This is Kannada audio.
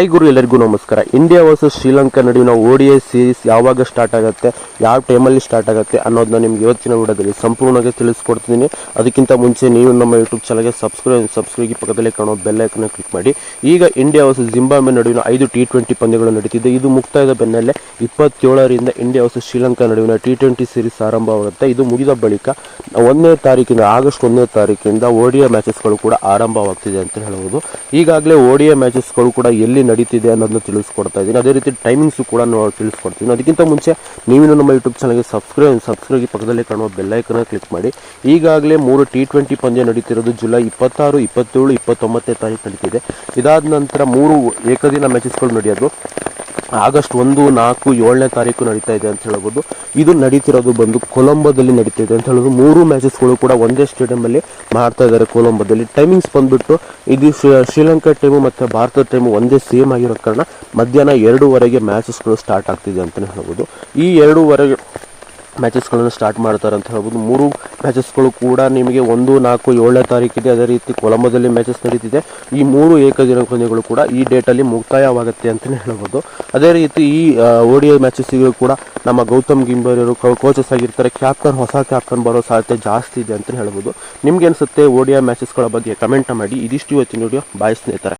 ಹೈ ಗುರು, ಎಲ್ಲರಿಗೂ ನಮಸ್ಕಾರ. ಇಂಡಿಯಾ ವರ್ಸಸ್ ಶ್ರೀಲಂಕಾ ನಡುವಿನ ಓಡಿಐ ಸೀರೀಸ್ ಯಾವಾಗ ಸ್ಟಾರ್ಟ್ ಆಗುತ್ತೆ, ಯಾವ ಟೈಮಲ್ಲಿ ಸ್ಟಾರ್ಟ್ ಆಗುತ್ತೆ ಅನ್ನೋದನ್ನ ನಿಮ್ಗೆ ಇವತ್ತಿನ ವಿಡಿಯೋದಲ್ಲಿ ಸಂಪೂರ್ಣವಾಗಿ ತಿಳಿಸ್ಕೊಡ್ತೀನಿ ಅದಕ್ಕಿಂತ ಮುಂಚೆ ನೀವು ನಮ್ಮ ಯೂಟ್ಯೂಬ್ ಚಾನಲ್ಗೆ ಸಬ್ಸ್ಕ್ರೈಬ್ ಸಬ್ಸ್ಕ್ರೈಬ್ ಪಕ್ಕದಲ್ಲಿ ಕಾಣೋ ಬೆಲ್ ಐಕನ್ ಕ್ಲಿಕ್ ಮಾಡಿ. ಈಗ ಇಂಡಿಯಾ ವರ್ಸಸ್ ಜಿಂಬಾಬ್ವೆ ನಡುವಿನ ಐದು ಟಿ ಟ್ವೆಂಟಿ ಪಂದ್ಯಗಳು ನಡೀತಿದೆ. ಇದು ಮುಕ್ತಾಯದ ಬೆನ್ನಲ್ಲೇ ಇಪ್ಪತ್ತೇಳರಿಂದ ಇಂಡಿಯಾ ವರ್ಸಸ್ ಶ್ರೀಲಂಕಾ ನಡುವಿನ ಟಿ ಟ್ವೆಂಟಿ ಸೀರೀಸ್ ಆರಂಭವಾಗುತ್ತೆ. ಇದು ಮುಗಿದ ಬಳಿಕ ಒಂದನೇ ತಾರೀಕಿಂದ ಆಗಸ್ಟ್ ಒಂದನೇ ತಾರೀಕಿಂದ ಓಡಿಐ ಮ್ಯಾಚಸ್ಗಳು ಕೂಡ ಆರಂಭವಾಗ್ತಿದೆ ಅಂತ ಹೇಳ್ಬೋದು. ಈಗಾಗಲೇ ಓಡಿಐ ಮ್ಯಾಚಸ್ಗಳು ಕೂಡ ಎಲ್ಲಿ ನಡೀತಿದೆ ಅನ್ನೋದನ್ನ ತಿಳಿಸ್ಕೊಡ್ತಾ ಇದ್ದೀನಿ. ಅದೇ ರೀತಿ ಟೈಮಿಂಗ್ಸು ಕೂಡ ನಾವು ತಿಳಿಸ್ಕೊಡ್ತೀನಿ ಅದಕ್ಕಿಂತ ಮುಂಚೆ ನೀವಿನ ನಮ್ಮ ಯೂಟ್ಯೂಬ್ ಚಾನಲ್ಗೆ ಸಬ್ಸ್ಕ್ರೈಬ್ ಸಬ್ಸ್ಕ್ರೈಬ್ ಪಕ್ಕದಲ್ಲಿ ಕಾಣುವ ಬೆಲ್ಲೈಕನ್ನ ಕ್ಲಿಕ್ ಮಾಡಿ. ಈಗಾಗಲೇ ಮೂರು ಟಿ ಟ್ವೆಂಟಿ ಪಂದ್ಯ ನಡೀತಿರೋದು ಜುಲೈ ಇಪ್ಪತ್ತಾರು, ಇಪ್ಪತ್ತೇಳು, ಇಪ್ಪತ್ತೊಂಬತ್ತನೇ ತಾರೀಕು ನಡೀತಿದೆ. ಇದಾದ ನಂತರ ಮೂರು ಏಕದಿನ ಮ್ಯಾಚಸ್ಗಳು ನಡೆಯೋದು. ಆಗಸ್ಟ್ ಒಂದು, ನಾಲ್ಕು, ಏಳನೇ ತಾರೀಕು ನಡೀತಾ ಇದೆ ಅಂತ ಹೇಳ್ಬೋದು. ಇದು ನಡೀತಿರೋದು ಬಂದು ಕೊಲಂಬೋದಲ್ಲಿ ನಡೀತಿದೆ ಅಂತ ಹೇಳೋದು ಮೂರು ಮ್ಯಾಚಸ್ಗಳು ಕೂಡ ಒಂದೇ ಸ್ಟೇಡಿಯಮಲ್ಲಿ ಮಾಡ್ತಾ ಇದ್ದಾರೆ ಕೊಲಂಬೋದಲ್ಲಿ. ಟೈಮಿಂಗ್ಸ್ ಬಂದ್ಬಿಟ್ಟು ಇದು ಶ್ರೀ- ಶ್ರೀಲಂಕಾ ಟೈಮು ಮತ್ತು ಭಾರತದ ಟೈಮು ಒಂದೇ ಸೇಮ್ ಆಗಿರೋ ಕಾರಣ ಮಧ್ಯಾಹ್ನ ಎರಡೂವರೆಗೆ ಮ್ಯಾಚಸ್ಗಳು ಸ್ಟಾರ್ಟ್ ಆಗ್ತಿದೆ ಅಂತಲೇ ಹೇಳ್ಬೋದು. ಈ ಎರಡೂವರೆಗೆ ಮ್ಯಾಚಸ್ಗಳನ್ನು ಸ್ಟಾರ್ಟ್ ಮಾಡ್ತಾರೆ ಅಂತ ಹೇಳ್ಬೋದು. ಮೂರು ಮ್ಯಾಚಸ್ಗಳು ಕೂಡ ನಿಮಗೆ ಒಂದು, ನಾಲ್ಕು, ಏಳನೇ ತಾರೀಕಿದೆ ಅದೇ ರೀತಿ ಕೊಲಂಬೋದಲ್ಲಿ ಮ್ಯಾಚಸ್ ನಡೀತಿದೆ. ಈ ಮೂರು ಏಕದಿನ ಪಂದ್ಯಗಳು ಕೂಡ ಈ ಡೇಟಲ್ಲಿ ಮುಕ್ತಾಯವಾಗುತ್ತೆ ಅಂತಲೇ ಹೇಳ್ಬೋದು. ಅದೇ ರೀತಿ ಈ ಓಡಿಐ ಮ್ಯಾಚಸ್ಸಿಗೂ ಕೂಡ ನಮ್ಮ ಗೌತಮ್ ಗಿಂಬರ್ ಕೋಚಸ್ ಆಗಿರ್ತಾರೆ. ಕ್ಯಾಪ್ಟನ್ ಹೊಸ ಕ್ಯಾಪ್ಟನ್ ಬರೋ ಸಾಧ್ಯತೆ ಜಾಸ್ತಿ ಇದೆ ಅಂತಲೇ ಹೇಳ್ಬೋದು. ನಿಮ್ಗೆ ಅನಿಸುತ್ತೆ ಓಡಿಐ ಮ್ಯಾಚಸ್ಗಳ ಬಗ್ಗೆ ಕಮೆಂಟ್ ಮಾಡಿ. ಇದಿಷ್ಟು ಇವತ್ತಿನ ವಿಡಿಯೋ ಬಾಯ್ ಸ್ನೇಹಿತರೆ.